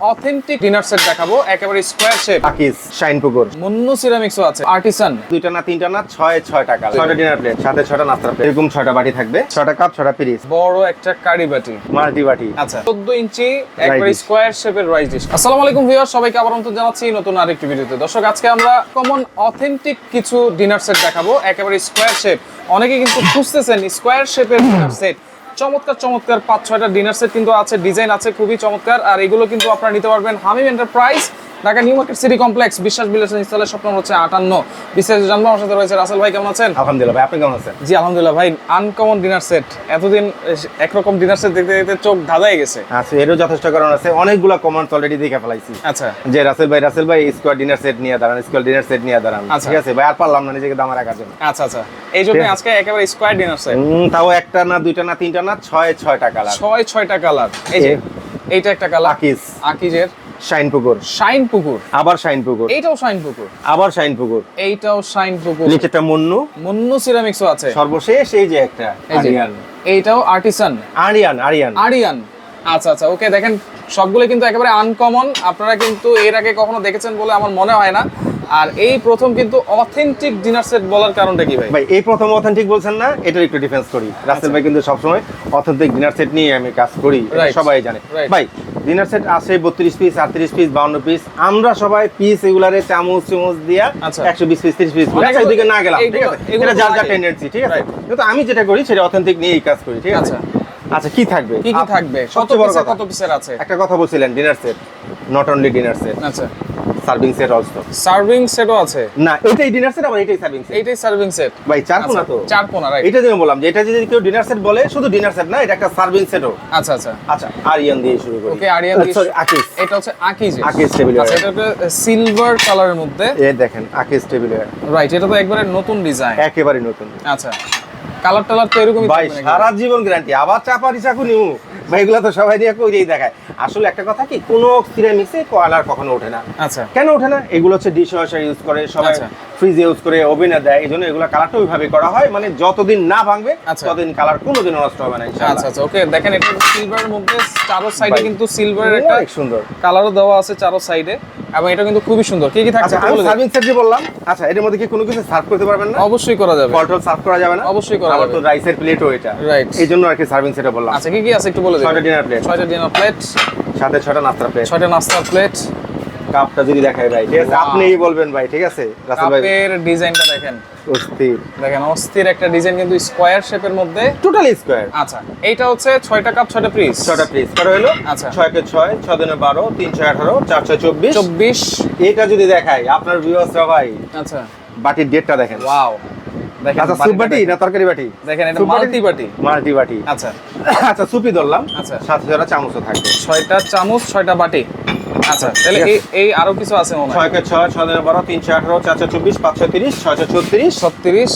Authentic dinner set দেখাবো একেবারে square shape shine পুকুর। মুন্নু সিরামিক্সও আছে আর্টিসান দুইটা না তিনটা না ছয় ছয় টাকা। ছয়টা ডিনার প্লেট সাথে ছয়টা নাস্তা প্লেট এরকম ছয়টা বাটি থাকবে ছয়টা কাপ ছয়টা পিরিস বড় একটা কারি বাটি। মাল্টি বাটি। আচ্ছা 14 ইঞ্চি একবারে স্কোয়ার শেপের রাইস ডিশ আসসালামু আলাইকুম ভিউয়ার সবাইকে আবার আমন্ত্রণ জানাচ্ছি নতুন আরেকটি ভিডিওতে দর্শক আজকে আমরা কমন অথেন্টিক কিছু ডিনার সেট দেখাবো একেবারে স্কোয়ার শেপ অনেকে কিন্তু খুঁজতেছেন স্কোয়ার শেপের ডিনার সেট চমৎকার চমৎকার পাঁচ, ছয়টা ডিনার সেট কিন্তু আছে, ডিজাইন আছে, খুবই চমৎকার। আর এগুলো কিন্তু আপনারা নিতে পারবেন Hamim enterprise Dhaka New Market City Complex Biswas বিলাসন ইনস্টলের স্বপ্ন হচ্ছে আটান্ন। বিশেষ জানব আমার সাথে রয়েছে রাসেল ভাই কেমন আছেন? আলহামদুলিল্লাহ ভাই আপনি কেমন আছেন? জি আলহামদুলিল্লাহ ভাই আনকমন ডিনার সেট এতদিন একরকম ডিনার সেট দেখতে দেখতে চোখ ধাঁধাই গেছে। আচ্ছা এরও যথেষ্ট কারণ আছে। অনেকগুলো কমেন্টস অলরেডি দেখে ফেলাইছি। আচ্ছা। যে রাসেল ভাই রাসেল ভাই স্কোয়ার ডিনার সেট নিয়ে দাঁড়ান স্কোয়ার ডিনার সেট নিয়ে দাঁড়ান। আচ্ছা। ঠিক আছে ভাই আর পারলাম না নিজেকে দামা রাখার জন্য। আচ্ছা আচ্ছা। এই জন্য আজকে একেবারে স্কোয়ার ডিনার সেট তাও একটা না দুইটা না তিনটা না ছয় ছয়টা কালার ছয় ছয়টা কালার এই যে এইটা একটা কালার আকিস। আকিজের শাইন পুকুর। শাইন পুকুর। আবার শাইন পুকুর। এইটাও শাইন পুকুর। আবার শাইন পুকুর। এইটাও শাইন পুকুর। নিচেটা মুন্নু। মুন্নু সিরামিক্সও আছে। সর্বশেষ এই যে একটা আরিয়ান। এইটাও আর্টিসান আরিয়ান আরিয়ান। আরিয়ান। আচ্ছা আচ্ছা ওকে দেখেন সবগুলো কিন্তু একেবারে আনকমন আপনারা কিন্তু এর আগে কখনো দেখেছেন বলে আমার মনে হয় না। আর এই প্রথম কিন্তু অথেন্টিক ডিনার সেট বলার কারণটা কি ভাই? ভাই এই প্রথম অথেন্টিক বলছেন না এটার একটু ডিফেন্স করি। রাসেল ভাই কিন্তু সবসময় অথেন্টিক ডিনার সেট নিয়ে আমি কাজ করি সবাই জানে. ভাই ডিনার সেট আছে বত্রিশ পিস আটত্রিশ পিস বাউন্ন পিস আমরা সবাই পিস এগুলারে চামচ চামচ দিয়া আচ্ছা। একশো বিশ পিস তিরিশ পিস ওইদিকে না গেলাম ঠিক আছে? এটা যার যার টেন্ডেন্সি ঠিক আছে? কিন্তু আমি যেটা করি সেটা অথেন্টিক নিয়েই কাজ করি ঠিক আছে? আচ্ছা। আচ্ছা কি থাকবে? কি কি থাকবে? কত পিসের আছে? একটা কথা বলছিলেন dinner set not only dinner set আচ্ছা। সার্ভিং সেট অলসো সার্ভিং সেটও আছে। না এটাই ডিনার সেট আবার এটাই সার্ভিং সেট এইটাই সার্ভিং সেট ভাই চার কোনা তো। চার কোনা রাইট এটা যেন বললাম যে এটা যদি কেউ ডিনার সেট বলে শুধু ডিনার সেট না এটা একটা সার্ভিং সেটও আচ্ছা আচ্ছা। আচ্ছা আরিয়ান দিয়ে শুরু করি। ওকে আরিয়ান দিয়ে- সরি আকিস এটা হচ্ছে আকিজ আকিজ টেবিল আচ্ছা এটা সিলভার কালারের মধ্যে। এ দেখেন আকিস টেবিল রাইট এটা তো একবারে নতুন ডিজাইন একেবারে নতুন। আচ্ছা কালার টালার তো এরকমই ভাই সারা জীবন গ্যারান্টি আবার চাপারি চাকু নিউ ভাই এগুলো তো সবাই দিয়ে দেখায়। আসলে একটা কথা কি কোনো সিরামিক্সে কয়লার কখনো ওঠে না। আচ্ছা। কেন ওঠে না? এগুলো হচ্ছে ডিশ ওয়াশার ইউজ করে সবাই আচ্ছা। ফ্রিজ ইউজ করে ওভেনে দেয় এই জন্য এগুলো কালারটা ওইভাবে করা হয়। মানে যতদিন না ভাঙবে আচ্ছা। ততদিন কালার কোনোদিন নষ্ট হবে না আচ্ছা আচ্ছা ওকে দেখেন এটা সিলভারের মধ্যে চারো সাইডে কিন্তু সিলভারের একটা সুন্দর। কালারও দেওয়া আছে চারো সাইডে এবং এটা কিন্তু খুবই সুন্দর। কি কি থাকছে আচ্ছা আমি সার্ভিং সেট যে বললাম আচ্ছা এটার মধ্যে কি কোনো কিছু সার্ভ করতে পারবেন না? অবশ্যই করা যাবে। ফল সার্ভ করা যাবে না? অবশ্যই করা আবার যাবে। তো রাইসের প্লেটও এটা। রাইট এই জন্য আর কি সার্ভিং সেটে বললাম। আচ্ছা কি কি আছে একটু বলে দিন ছয়টা ডিনার প্লেট ছয়টা ডিনার প্লেট সাথে ছয়টা নাস্তা প্লেট ছয়টা নাস্তার প্লেট কাপটা যদি দেখায় ভাই ঠিক আছে? আপনিই বলবেন ভাই ঠিক আছে? রাসেল ভাই কাপের ডিজাইনটা দেখেন। অস্থির। দেখেন অস্থির একটা ডিজাইন কিন্তু স্কোয়ার শেপের মধ্যে টোটালি স্কোয়ার আচ্ছা এইটা হচ্ছে ছয়টা কাপ ছয়টা পিস ছয়টা পিস করা হলো? আচ্ছা। ছয়কে ছয় ছয় দিনে বারো তিন ছয় আঠারো চার ছয় চব্বিশ। চব্বিশ। এটা যদি দেখাই আপনার ভিউয়ার্সরা ভাই আচ্ছা। বাটির ডেটটা দেখেন। ওয়াও দেখেন আচ্ছা সুপ বাটি। না তরকারি বাটি? দেখেন এটা মাল্টি বাটি। মাল্টি বাটি। আচ্ছা। আচ্ছা সুপি ধরলাম। আচ্ছা। সাথে ছয়টা চামচও থাকবে। ছয়টা চামচ ছয়টা বাটি। আচ্ছা তাহলে এই এই আরও কিছু আছে মনে হয়? ছয়কে ছয় ছয় দিনে বারো তিন আঠারো চার ছয় চব্বিশ পাঁচ ছয় তিরিশ ছয় ছয় ছত্রিশ। ছত্রিশ।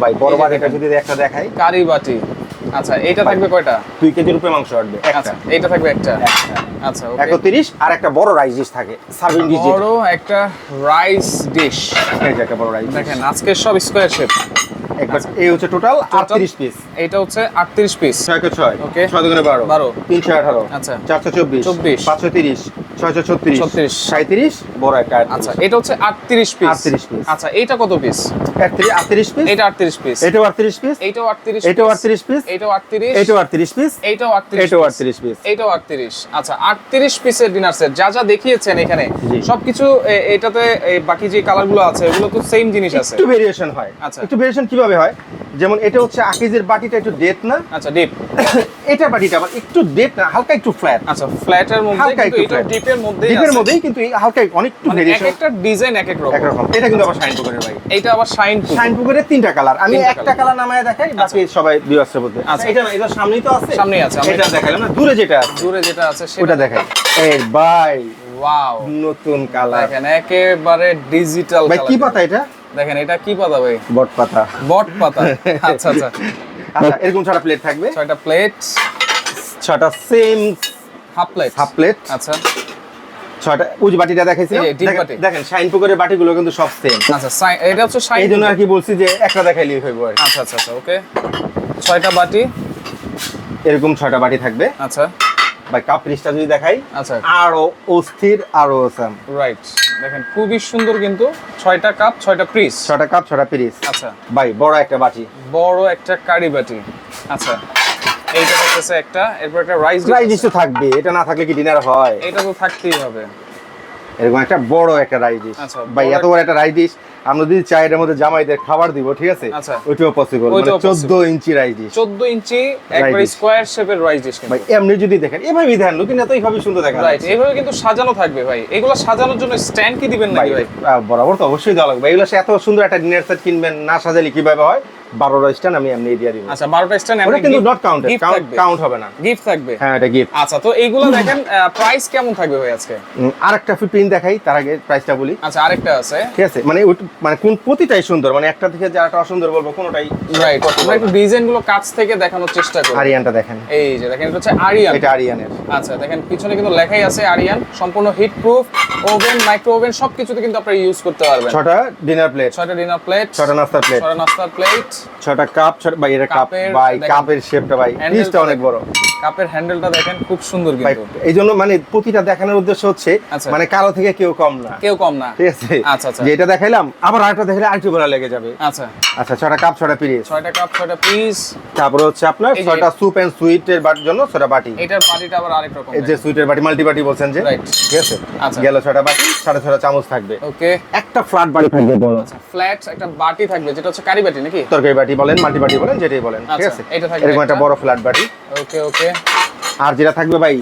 ভাই বড় যে যদি একটা দেখাই। কারি বাটি। আচ্ছা এইটা থাকবে কয়টা? দুই কেজির উপরে মাংস আসবে একটা। আচ্ছা এইটা থাকবে একটা। আচ্ছা okay। একত্রিশ আর একটা বড় রাইস ডিশ থাকে সার্ভিং ডিশ বড় একটা রাইস ডিশ এই যে একটা বড় রাইস দেখেন আজকে সব স্কোয়ার শেপ একবার এই হচ্ছে টোটাল আটত্রিশ পিস এইটা হচ্ছে আটত্রিশ পিস দুগুণে আঠারো আচ্ছা। বড় একটা আচ্ছা এটা হচ্ছে পিস 38 piece। আচ্ছা কত পিস একত্রিশ আটত্রিশ পিস এইটা আটত্রিশ পিস এটাও আটত্রিশ পিস এটাও আটত্রিশ পিস এইটাও আটত্রিশ। এটাও আটত্রিশ পিস এটাও পিস আচ্ছা আটত্রিশ পিসের ডিনার সেট যা যা দেখিয়েছেন এখানে সবকিছু এটাতে বাকি যে কালারগুলো আছে ওগুলো তো সেম জিনিস আছে। একটু ভেরিয়েশন হয়। আচ্ছা। একটু ভেরিয়েশন কীভাবে হয়? যেমন এটা হচ্ছে আকিজের বাটিটা একটু ডেট না? আচ্ছা ডিপ এটা বাটিটা আবার একটু ডেট না হালকা একটু ফ্ল্যাট আচ্ছা ফ্ল্যাটের মধ্যে হালকা একটু ডিপের মধ্যে ডিপের মধ্যেই কিন্তু এই হালকা অনেক একটু এক ভেরিয়েশন একটা ডিজাইন এক এক রকম। একরকম এটা কিন্তু আবার শাইন পুকুরের ভাই। এইটা আবার শাইন পুকুর শাইন পুকুরের তিনটা কালার আমি একটা কালার নামায় দেখাই বাকি সবাই বিওয়াসের মধ্যে। আচ্ছা। আচ্ছা এটা না এটা সামনেই তো আছে? সামনেই আছে, আমরা এটা এটা- দেখাইলাম না দূরে যেটা আছে। দূরে যেটা আছে ওটা দেখাই। এই ভাই ওয়াও নতুন কালার দেখেন একেবারে ডিজিটাল ভাই কি পাতা এটা? দেখেন এটা কি পাতা ভাই? বট পাতা। বট পাতা। আচ্ছা আচ্ছা। আচ্ছা এরকম ছটা প্লেট থাকবে? ছয়টা প্লেট ছটা same half plate half plate আচ্ছা। ছটা উজ বাটিটা যে, দেখেন- শাইন পুকুরের বাটিগুলো কিন্তু সব সেম আচ্ছা এটা হচ্ছে শাইন এই জন্য আর কি বলছি যে একটা দেখাইলেই হইব আর আচ্ছা আচ্ছা আচ্ছা ওকে ছয়টা বাটি। এরকম ছয়টা বাটি থাকবে। আচ্ছা। ভাই কাপ পিরিসটা যদি দেখাই আচ্ছা। আরও অস্থির আরও ওসাম রাইট দেখেন খুবই সুন্দর কিন্তু ছয়টা কাপ ছয়টা পিস ছটা কাপ ছটা পিরিস আচ্ছা। ভাই বড় একটা বাটি। বড় একটা কারি বাটি। আচ্ছা। এইটা থাকতেছে একটা এরপর একটা রাইস রাইস ডিশ তো থাকবে এটা না থাকলে কি ডিনার হয়? এটা তো থাকতেই হবে। এরকম একটা বড় একটা রাইস ডিশ আচ্ছা, ভাই এত বড় একটা রাইস ডিশ আমরা যদি চাই এর মধ্যে জামাইদের খাবার দিব ঠিক আছে? আচ্ছা। ওইটাও পসিবল মানে ওইটাও চোদ্দ ইঞ্চি রাইস ডিশ চোদ্দ ইঞ্চি একবার। স্কোয়ার শেপের রাইস ডিশ ভাই এমনি যদি দেখেন এভাবে দেখেন লুকিং এতই ভাবে সুন্দর দেখা রাইট। এইভাবে কিন্তু সাজানো থাকবে ভাই। এগুলো সাজানোর জন্য স্ট্যান্ড কি দিবেন ভাই নাকি ভাই বরাবর তো অবশ্যই দেওয়া লাগবে। এগুলো সে এত সুন্দর একটা ডিনার সেট কিনবেন না সাজালে কীভাবে হয়? বারো স্ট্যান্ড আমি এমনি দিয়ে দিব। আচ্ছা বারোটা স্ট্যান্ড ওটা কিন্তু নট কাউন্টেড কাউন্ট হবে না। গিফট থাকবে। হ্যাঁ এটা গিফট আচ্ছা তো এইগুলো দেখেন প্রাইস কেমন থাকবে ভাই আজকে? আর একটা ফিফটিন দেখাই তার আগে প্রাইসটা বলি। আচ্ছা আরেকটা আছে। ঠিক আছে? মানে মানে কোন প্রতিটাই সুন্দর মানে একটা থেকে যে একটা অসুন্দর বলব কোনোটাই রাইট আমরা একটু ডিজাইনগুলো কাছ থেকে দেখানোর চেষ্টা করি। আরিয়ানটা দেখেন। এই যে দেখেন এটা হচ্ছে আরিয়ান। এটা আরিয়ানের। আচ্ছা দেখেন পিছনে কিন্তু লেখাই আছে আরিয়ান সম্পূর্ণ heat proof oven micro oven সবকিছুতে কিন্তু আপনারা ইউজ করতে পারবেন। ছটা ডিনার প্লেট ছয়টা ডিনার প্লেট ছটা নাস্তার প্লেট ছটা নাস্তার প্লেট ছটা কাপ ছটা ভাই এটা কাপ ভাই কাপের শেপটা ভাই পিসটা টা অনেক বড়। কাপের হ্যান্ডেলটা দেখেন খুব সুন্দর কিন্তু। এই জন্য মানে প্রতিটা দেখানোর উদ্দেশ্য হচ্ছে আচ্ছা। মানে কারও থেকে কেউ কম না। কেউ কম না। ঠিক আছে? আচ্ছা, আচ্ছা। যে এটা দেখাইলাম আবার আরেকটা দেখলে আরেকটু বেলা লেগে যাবে। আচ্ছা। আচ্ছা ছটা কাপ ছটা পিস ছয়টা কাপ ছয়টা পিস তারপরে হচ্ছে আপনার ছয়টা স্যুপ এন্ড সুইটের বার জন্য ছটা বাটি। এটার বাটিটা আবার আরেক রকম। এই যে সুইটের বাটি মাল্টি বাটি বলছেন যে. ঠিক আছে? আচ্ছা। গেল ছটা বাটি সাড়ে ছটা চামচ থাকবে। ওকে একটা ফ্ল্যাট বাটি থাকবে বড় আচ্ছা ফ্ল্যাট একটা বাটি থাকবে যেটা হচ্ছে কারি বাটি নাকি? তরকারি বাটি বলেন মাল্টি বাটি বলেন যেটাই বলেন ঠিক আচ্ছা, আছে? এটা থাকবে এরকম একটা। বড় ফ্ল্যাট বাটি। ওকে ওকে আর যেটা থাকবে ভাই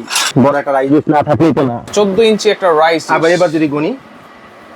বড় একটা রাইস না থাকলেই তো না। চোদ্দ ইঞ্চি একটা রাইস আবার এবার যদি গুনি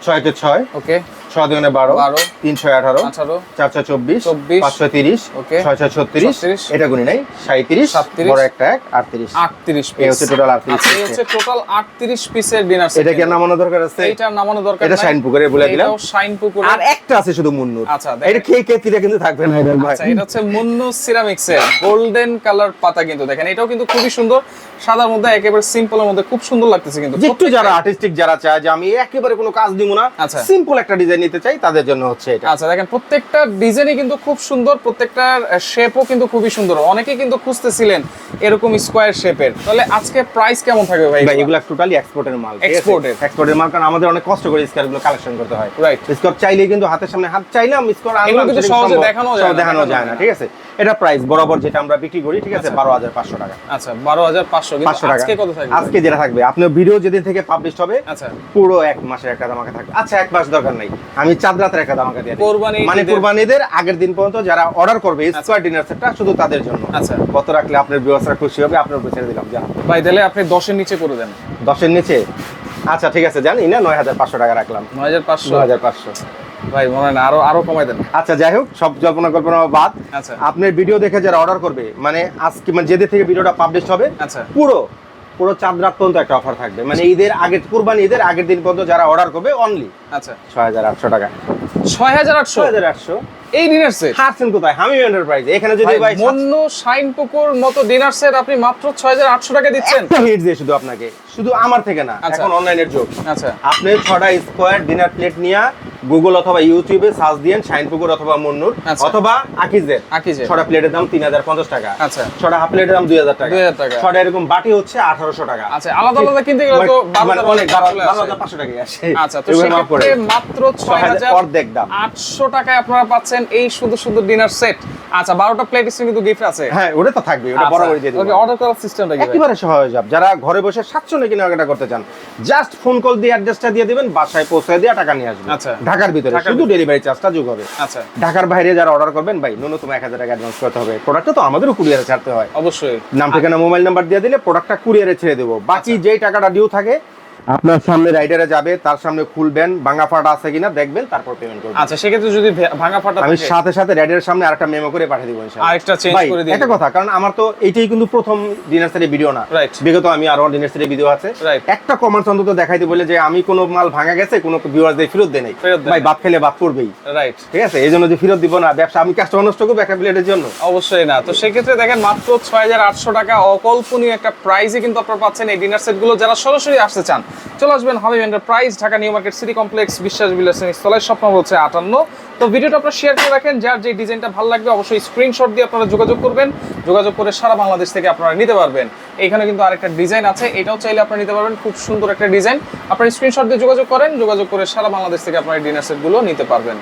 ছয় কে ছয়। ওকে ছয় দুগুণে বারো বারো। তিন আঠারো আঠারো। চার ছয় চব্বিশ চব্বিশ। পাঁচ ছয় তিরিশ Okay. ছয় ছয় ছত্রিশ। এটা নাই সাঁত্রিশ। সাতত্রিশ। বড় একটা এক আটত্রিশ। আটত্রিশ এই পিস হচ্ছে total 38 আচ্ছা এই হচ্ছে টোটাল আটত্রিশ পিসের ডিনার এটা কি নামানো দরকার আছে? এইটা নামানো দরকার এটা শাইন পুকুরে বলে দিলাম। শাইন পুকুর। আর একটা আছে শুধু মুন্নুর। আচ্ছা, এটা খেয়ে কিন্তু থাকবে না এদের ভাই। আচ্ছা এটা হচ্ছে মুন্নু সিরামিক্সের গোল্ডেন কালার পাতা কিন্তু দেখেন এটাও কিন্তু খুবই সুন্দর। সাদার মধ্যে একেবারে সিম্পলের মধ্যে খুব সুন্দর লাগতেছে কিন্তু। একটু যারা আর্টিস্টিক যারা চায় যে আমি একেবারে কোনো কাজ দিব না আচ্ছা। সিম্পল একটা ডিজাইন নিতে চাই তাদের জন্য হচ্ছে এটা। আচ্ছা দেখেন প্রত্যেকটা ডিজাইনই কিন্তু খুব সুন্দর প্রত্যেকটার শেপও কিন্তু খুবই সুন্দর। অনেকেই কিন্তু খুঁজতেছিলেন এরকম স্কোয়ার শেপের তাহলে আজকে প্রাইস কেমন থাকবে ভাই ভাই এগুলো? টোটালি এক্সপোর্টের মাল Exported। এক্সপোর্টের মাল কারণ আমাদের অনেক কষ্ট করে স্কারগুলো কালেকশন করতে হয়। Right. স্কোর চাইলে কিন্তু হাতের সামনে হাত চাইলাম স্কোর এগুলো কিন্তু সহজে দেখানো যায় দেখানো যায় না ঠিক আছে? এটা প্রাইস বরাবর যেটা আমরা বিক্রি করি ঠিক আছে? আচ্ছা। বারো হাজার পাঁচশো টাকা। আচ্ছা বারো হাজার পাঁচশো পাঁচশো টাকা। আজকে কত থাকবে? আজকে যেটা থাকবে আপনার ভিডিও যেদিন থেকে পাবলিশ হবে আচ্ছা। পুরো এক মাসের একটা আমাকে থাকবে। আচ্ছা এক মাস দরকার নাই। আমি চাঁদ রাতের একটা দামাকা দিয়ে। কোরবানি মানে কোরবানিদের আগের দিন পর্যন্ত যারা অর্ডার করবে স্কোয়ার ডিনার সেটটা শুধু তাদের জন্য। আচ্ছা। কত রাখলে আপনার ব্যবস্থা খুশি হবে আপনার উপর ছেড়ে দিলাম জানান ভাই তাহলে আপনি দশের নিচে করে দেন। দশের নিচে? আচ্ছা ঠিক আছে জানি না নয় হাজার পাঁচশো টাকা রাখলাম। নয় হাজার পাঁচশো? হাজার পাঁচশো। ভাই মনে হয় না আরও আরও কমাই দেন। আচ্ছা যাই হোক সব জল্পনা কল্পনা বাদ। আচ্ছা। আপনার ভিডিও দেখে যারা অর্ডার করবে মানে আজকে মানে যেদের থেকে ভিডিওটা পাবলিশ হবে আচ্ছা। পুরো পুরো চাঁদ রাত পর্যন্ত একটা অফার থাকবে। মানে ঈদের আগের কুরবানি ঈদের আগের দিন পর্যন্ত যারা অর্ডার করবে অনলি আচ্ছা। ছয় হাজার আটশো টাকা। ছয় হাজার আটশো? হাজার আটশো। এই ডিনার সেট হারছেন কোথায়? হামিম এন্টারপ্রাইজ এখানে যদি ভাই মন্য শাইন পুকুর মতো ডিনার সেট আপনি মাত্র ছয় হাজার আটশো টাকা দিচ্ছেন। একটা হিট দিয়ে শুধু আপনাকে। শুধু আমার থেকে না আচ্ছা। এখন অনলাইনের যুগ। আচ্ছা। আপনি ছটা স্কোয়ার ডিনার প্লেট নিয়ে গুগল অথবা ইউটিউবে সার্চ দিয়েন শাইনপুকুর অথবা মুন্নুর আচ্ছা। অথবা আকিজের আকিজের। ছটা প্লেটের দাম তিন হাজার পঞ্চাশ টাকা আচ্ছা। ছটা হাফ প্লেটের দাম দুই হাজার টাকা 2000 টাকা। ছটা এরকম বাটি হচ্ছে আঠারোশো টাকা আচ্ছা আলাদা আলাদা কিনতে গেলে তো মানে হাজার অনেক টাকা বারো আসে। হাজার পাঁচশো টাকাই আসে আচ্ছা তো সেক্ষেত্রে মাত্র ছয় হাজার অর্ধেক দাম আটশো টাকায় আপনারা পাচ্ছেন এই শুধু শুধু ডিনার সেট আচ্ছা বারোটা প্লেট কিন্তু গিফট আছে হ্যাঁ ওটা তো থাকবে ওটা বরাবরই দিয়ে ওকে দেবো অর্ডার করার সিস্টেমটা? একেবারে সহজ যাব যারা ঘরে বসে স্বাচ্ছন্দ্য কেনাকাটা করতে চান জাস্ট ফোন কল দিয়ে অ্যাড্রেসটা দিয়ে দিবেন বাসায় পৌঁছে দিয়ে টাকা নিয়ে আসবেন আচ্ছা। ঢাকার ভিতরে শুধু ডেলিভারি চার্জটা যোগ হবে। আচ্ছা। ঢাকার বাইরে যারা অর্ডার করবেন ভাই ন্যূনতম এক হাজার টাকা অ্যাডভান্স করতে হবে। প্রোডাক্টটা তো আমাদেরও কুরিয়ারে ছাড়তে হয়। অবশ্যই। নাম ঠিকানা মোবাইল নাম্বার দিয়ে দিলে প্রোডাক্টটা কুরিয়ারে ছেড়ে দেবো। বাকি যেই টাকাটা ডিউ থাকে আপনার সামনে রাইডারে যাবে তার সামনে খুলবেন ভাঙা ফাটা আছে কিনা দেখবেন তারপর পেমেন্ট করবেন। আচ্ছা সেক্ষেত্রে যদি ভাঙা ফাটা আমি সাথে সাথে রাইডারের সামনে আরেকটা মেমো করে পাঠিয়ে দিব ইনশাআল্লাহ। আরেকটা চেঞ্জ করে দিয়ে একটা কথা কারণ আমার তো এইটাই কিন্তু প্রথম ডিনার সেটের ভিডিও না। Right. বিগত আমি আরও ডিনার সেটের ভিডিও আছে। Right. একটা কমেন্টস অন্তত দেখাইতে বলে যে আমি কোনো মাল ভাঙা গেছে কোনো ভিউয়ারদের ফেরত দেয় নাই। ভাই। বাদ খেলে বাদ করবেই। রাইট ঠিক আছে? এই জন্য যে ফেরত দিব না ব্যবসা আমি কাস্টমার নষ্ট করব একটা প্লেটের জন্য। অবশ্যই না। তো সেক্ষেত্রে দেখেন মাত্র ছয় হাজার আটশো টাকা অকল্পনীয় একটা প্রাইজে কিন্তু আপনারা পাচ্ছেন এই ডিনার সেটগুলো যারা সরাসরি আসতে চান চলে আসবেন Habib enterprise Dhaka New Market City Complex Biswas বিলাসিং স্থলের স্বপ্ন হচ্ছে আটান্ন। তো ভিডিওটা আপনারা শেয়ার করে রাখেন, যার যে ডিজাইনটা ভালো লাগবে অবশ্যই স্ক্রিনশট দিয়ে আপনারা যোগাযোগ করবেন, যোগাযোগ করে সারা বাংলাদেশ থেকে আপনারা নিতে পারবেন। এখানে কিন্তু আরেকটা ডিজাইন আছে, এটাও চাইলে আপনারা নিতে পারবেন, খুব সুন্দর একটা ডিজাইন আপনারা স্ক্রিনশট দিয়ে যোগাযোগ করেন, যোগাযোগ করে সারা বাংলাদেশ থেকে আপনার ডিনার সেটগুলো নিতে পারবেন।